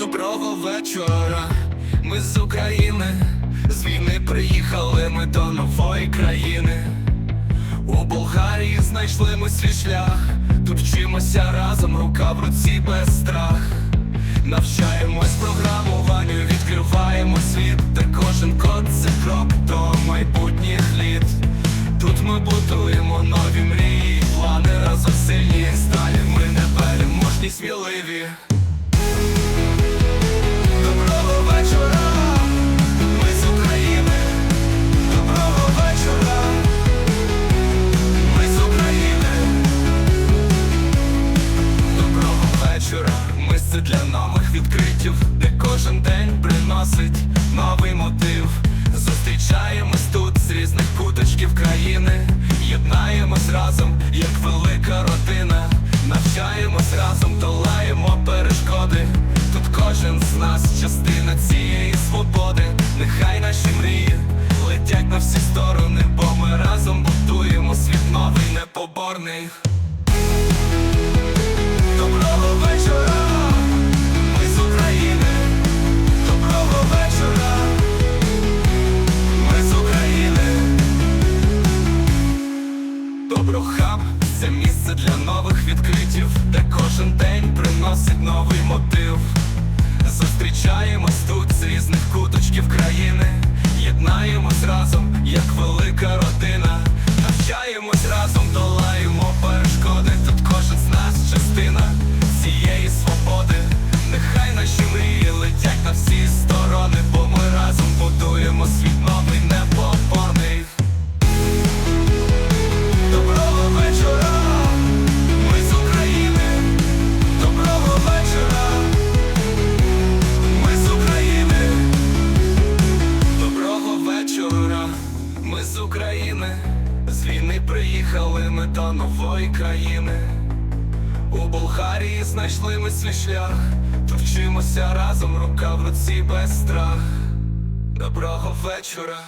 Доброго вечора, ми з України, з війни приїхали ми до нової країни. У Болгарії знайшли ми свій шлях, тут вчимося разом, рука в руці без страх. Навчаємось програмуванню, відкриваємо світ, де кожен код це крок до майбутніх літ. Тут ми будуємо нові мрії, плани разом сильні сталі. Ми не переможні, сміливі. Єднаємось разом, як велика родина, навчаємось разом, долаємо перешкоди. Тут кожен з нас частина цієї свободи. Нехай наші мрії летять на всі сторони, бо ми разом будуємо світ новий, непоборний. Доброхаб це місце для нових відкриттів, де кожен день приносить новий мотив. Зустрічаємось тут з різних куточків країни, єднаємось разом, як велика родина. Навчаємось разом, долаємо перешкоди. Тут кожен з нас частина цієї свободи. Ми з України. З війни приїхали ми до нової країни. У Болгарії знайшли ми свій шлях. то вчимося разом, рука в руці без страх. Доброго вечора.